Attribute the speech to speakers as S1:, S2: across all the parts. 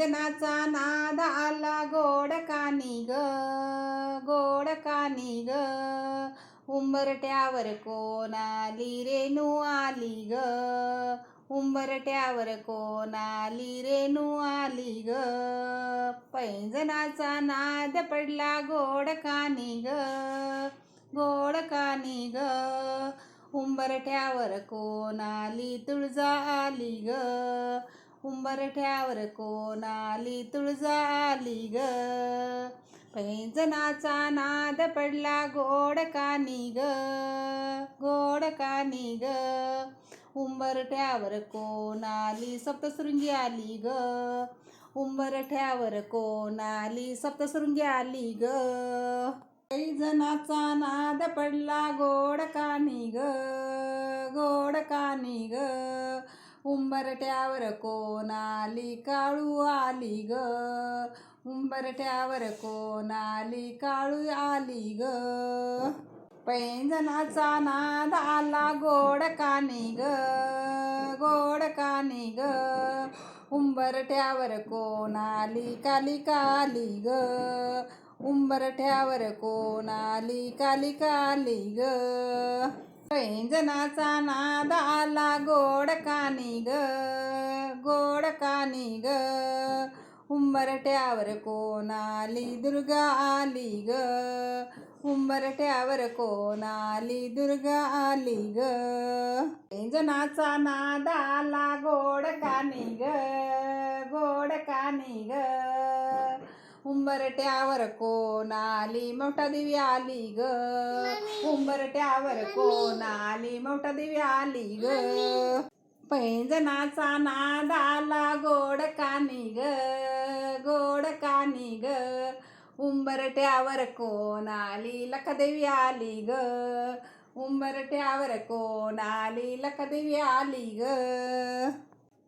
S1: पैंजनाचा नाद आला गोड कानी ग गोड कानी ग उंबरट्यावर कोण आली रेणू आली ग? उंबरट्यावर कोण आली रेणू आली ग? पैंजनाचा नाद पडला गोड कानी ग गोड कानी ग उंबरट्यावर कोण आली तुळजा आली ग? उंबरठ्यावर कोण आली? तुळजा आली ग. पैंजनाचा नाद पडला गोड कानी ग. गोड कानी ग. उंबरठ्यावर कोण आली? सप्तशृंगी आली ग. उंबरठ्यावर कोण आली? सप्तशृंगी आली ग. पैंजनाचा नाद पडला गोड कानी ग. गोड कानी ग. उंबरट्यावर कोण आली? काळू आली ग. उंबरट्यावर कोण आली? काळू आली ग. पैंजनाचा नाद आला गोड कानी ग. गोड कानी ग. उंबरट्यावर कोण आली? काली काली ग. उंबरठ्यावर कोण आली? काली काली ग. पैंजनाचा नाद आला गोड कानी ग गोड कानी ग उंबरट्यावर कोण आली दुर्गा आली ग? उंबरट्यावर कोण आली दुर्गा आली ग? पैंजनाचा नाद आला गोड कानी ग गोड कानी ग उंबरट्यावर कोण आली मोठा देवी आली ग. उंबरट्यावर कोण आली मोठा देवी आली ग. पैंजनाचा नाद आला गोड कानी ग. गोड कानी ग. उंबरट्यावर कोण आली लखदेवी आली ग. उंबरट्यावर कोण आली लखदेवी आली ग.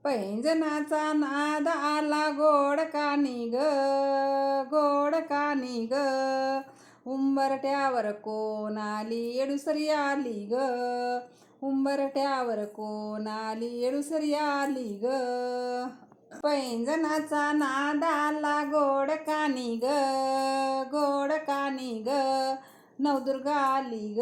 S1: पैंजनाचा नाद आला गोड कानी ग गोड कानी ग उंबरट्यावर कोण आली येडुसरी आली ग? उंबरट्यावर कोण आली येडुसरी आली ग? पैंजनाचा नाद आला गोड कानी ग गोड कानी ग नवदुर्गा आली ग?